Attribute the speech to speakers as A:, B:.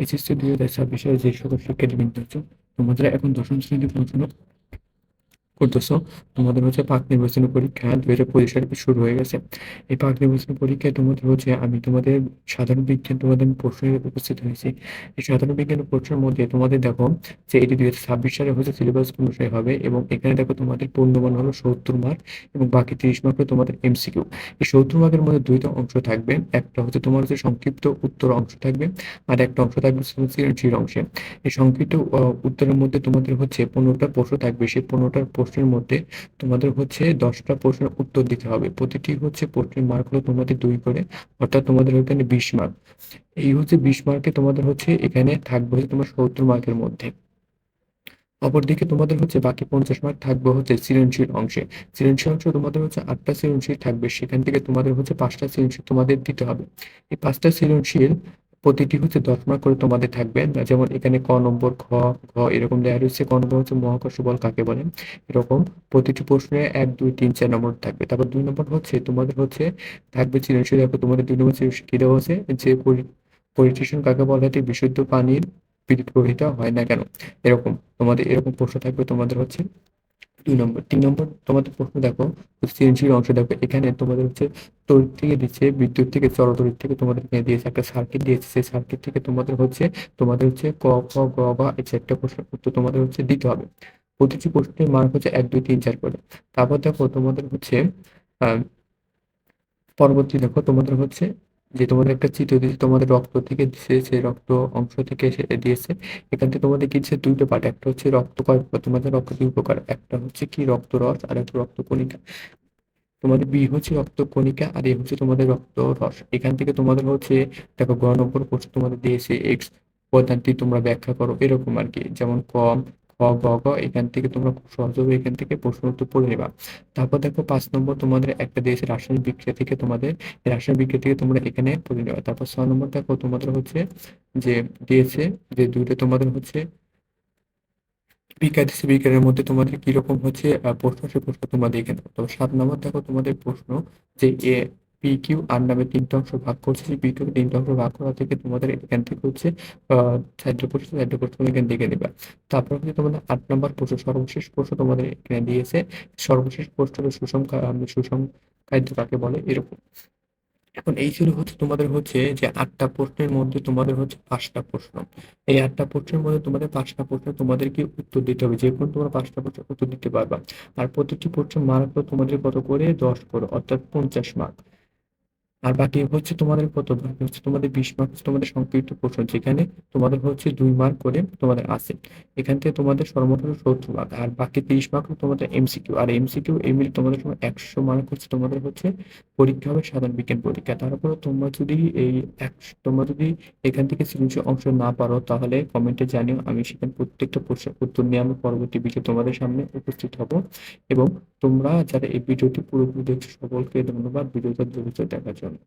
A: SSC দুই হাজার ছাব্বিশের যে সকল শিক্ষার্থীবৃন্দ আছে তোমাদের এখন দশম শ্রেণীতে পড়াশোনা করতেছো? তোমাদের হচ্ছে পাক নির্বাচনী পরীক্ষা দুই হাজার পঁচিশ সালে শুরু হয়ে গেছে। এই পাক নির্বাচনী পরীক্ষায় তোমাদের হচ্ছে আমি তোমাদের সাধারণ বিজ্ঞান তোমাদের প্রশ্নে উপস্থিত হয়েছি। এই সাধারণ বিজ্ঞান প্রশ্নের মধ্যে তোমাদের দেখো যে এটি দুই হাজার ছাব্বিশ সালে হচ্ছে সিলেবাস অনুযায়ী হবে এবং এখানে দেখো তোমাদের পূর্ণমান হলো সত্তর মার্ক এবং বাকি তিরিশ মার্ক তোমাদের এমসিকিউ এই সত্তর মার্কের মধ্যে দুইটা অংশ থাকবে, একটা হচ্ছে তোমার হচ্ছে সংক্ষিপ্ত উত্তর অংশ থাকবে আর একটা অংশ থাকবে সৃজনশীল অংশে। এই সংক্ষিপ্ত উত্তরের মধ্যে তোমাদের হচ্ছে পনেরোটা প্রশ্ন থাকবে, সেই পনেরোটার প্রশ্নের মধ্যে তোমাদের হচ্ছে দশটা প্রশ্নের উত্তর দিতে হবে। প্রতিটি হচ্ছে প্রশ্নের মার্ক হলো তোমাদের দুই করে, অর্থাৎ তোমাদের এখানে বিশ মার্ক এই হচ্ছে বিশ মার্কে তোমাদের হচ্ছে এখানে থাকবে হচ্ছে তোমার সত্তর মার্কের মধ্যে। অপরদিকে তোমাদের হচ্ছে বাকি পঞ্চাশ মার্ক থাকবে হচ্ছে সৃজনশীল অংশে। সৃজনশীল অংশ তোমাদের হচ্ছে আটটা সৃজনশীল থাকবে, সেখান থেকে তোমাদের হচ্ছে পাঁচটা সৃজনশীল তোমাদের দিতে হবে। এই পাঁচটা সৃজনশীল প্রতিটি হচ্ছে দশ মার্ক করে তোমাদের থাকবে। যেমন এখানে ক নম্বর, খ, ঘ, এরকম দেওয়া রয়েছে। ক নম্বর হচ্ছে মহাকর্ষ বল কাকে বলে? এরকম প্রতিটি প্রশ্নে এক, দুই, তিন, চার নম্বর থাকবে। তারপর দুই নম্বর হচ্ছে তোমাদের হচ্ছে থাকবে সৃজনশীল দেখো, তোমাদের দুই নম্বর সৃজনশীল কি দেওয়া হচ্ছে যে পরিটেশন কাকে বলা হয়? বিশুদ্ধ পানির বিদ্যুৎ প্রবাহিত হয় না কেন? এরকম তোমাদের, এরকম প্রশ্ন থাকবে তোমাদের হচ্ছে। দুই নম্বর, তিন নম্বর তোমাদের প্রশ্ন দেখো সৃজনশীল অংশ দেখো, এখানে তোমাদের হচ্ছে তড়িৎ থেকে দিচ্ছে, বিদ্যুৎ থেকে, চলতড়িৎ থেকে তোমাদের এখানে দিয়েছে, একটা সার্কিট দিয়েছে, সেই সার্কিট থেকে তোমাদের হচ্ছে তোমাদের হচ্ছে ক, খ, গ, বা এই চারটা প্রশ্নের উত্তর তোমাদের হচ্ছে দিতে হবে। প্রতিটি প্রশ্নের মার্ক হচ্ছে এক, দুই, তিন, চার করে। তারপর দেখো তোমাদের হচ্ছে পরবর্তী দেখো তোমাদের হচ্ছে যে তোমাদের একটা চিত্র দিয়েছে, তোমাদের রক্ত থেকে দিয়েছে সেই রক্ত অংশ থেকে সে দিয়েছে। এখান থেকে তোমাদের কি দুইটা পার্ট একটা হচ্ছে রক্ত কয় তোমাদের রক্ত দুই প্রকার একটা হচ্ছে কি? রক্ত রস আর একটা রক্ত কণিকা তোমাদের বি হচ্ছে রক্ত কণিকা আর এ হচ্ছে তোমাদের রক্ত রস এখান থেকে তোমাদের হচ্ছে, দেখো, গ নম্বর প্রশ্ন তোমাদের দিয়েছে এক্স উপাদানটি তোমরা ব্যাখ্যা করো, এরকম আর কি। যেমন কম গ গ এখান থেকে তোমরা খুব সহজভাবে এখান থেকে প্রশ্ন উত্তর পড়ে নেবা। তারপর দেখো পাঁচ নম্বর তোমাদের একটা দিয়েছে রাসায়নিক বিক্রিয়া থেকে তোমাদের, রাসায়নিক বিক্রিয়া থেকে তোমরা এখানে পড়ে নেবা। তারপর ছয় নম্বর দেখো তোমাদের হচ্ছে যে দিয়েছে যে দুইটা তোমাদের হচ্ছে বিজ্ঞান বিজ্ঞানের মধ্যে তোমাদের কীরকম হচ্ছে প্রশ্ন সে প্রশ্ন তোমাদের এখানে। তো সাত নম্বর দেখো তোমাদের প্রশ্ন যে পি কিউ আর নামে তিনটা অংশ ভাগ করছে পি কিউ তিনটা অংশ ভাগ করা থেকে তোমাদের এখান থেকে হচ্ছে চারটে প্রশ্ন চারটে প্রশ্ন তুমি এখান থেকে নেবে তারপর হচ্ছে তোমাদের আট নম্বর প্রশ্ন, সর্বশেষ প্রশ্ন তোমাদের এখানে দিয়েছে। সর্বশেষ প্রশ্ন সুষম খা- সুষম খাদ্য কাকে বলে? এরকম। এখন এই ছিল হচ্ছে তোমাদের হচ্ছে যে আটটা প্রশ্নের মধ্যে তোমাদের হচ্ছে পাঁচটা প্রশ্ন। এই আটটা প্রশ্নের মধ্যে তোমাদের পাঁচটা প্রশ্ন তোমাদেরকে উত্তর দিতে হবে। যে কোনো তোমরা পাঁচটা প্রশ্ন উত্তর দিতে পারবা। আর প্রতিটি প্রশ্নের মার্ক তোমাদের কত করে? দশ করে, অর্থাৎ পঞ্চাশ মার্ক আর বাকি হচ্ছে তোমাদের কত বাকি হচ্ছে তোমাদের বিশ মার্ক তোমাদের সংক্ষিপ্ত প্রশ্ন, যেখানে তোমাদের হচ্ছে দুই মার্ক করে তোমাদের আছে। এখান থেকে তোমাদের সর্বমোট হলো সত্তর মার্ক আর বাকি তিরিশ মার্ক তোমাদের এমসিকিউ আর এমসিকিউ এই মিলে তোমাদের সময় একশো মার্ক হচ্ছে তোমাদের হচ্ছে পরীক্ষা হবে সাধারণ বিজ্ঞান পরীক্ষা। তারপরে তোমরা যদি এই একশো তোমরা যদি এখান থেকে সৃজনশীল অংশ না পারো, তাহলে কমেন্টে জানিও, আমি সেখানে প্রত্যেকটা প্রশ্নের উত্তর নিয়ে আমি পরবর্তী ভিডিও তোমাদের সামনে উপস্থিত হব। এবং তোমরা যারা এই ভিডিওটি পুরোপুরি দেখছ সকলকে ধন্যবাদ। ভিডিওটা দ্রুত দেখার জন্য।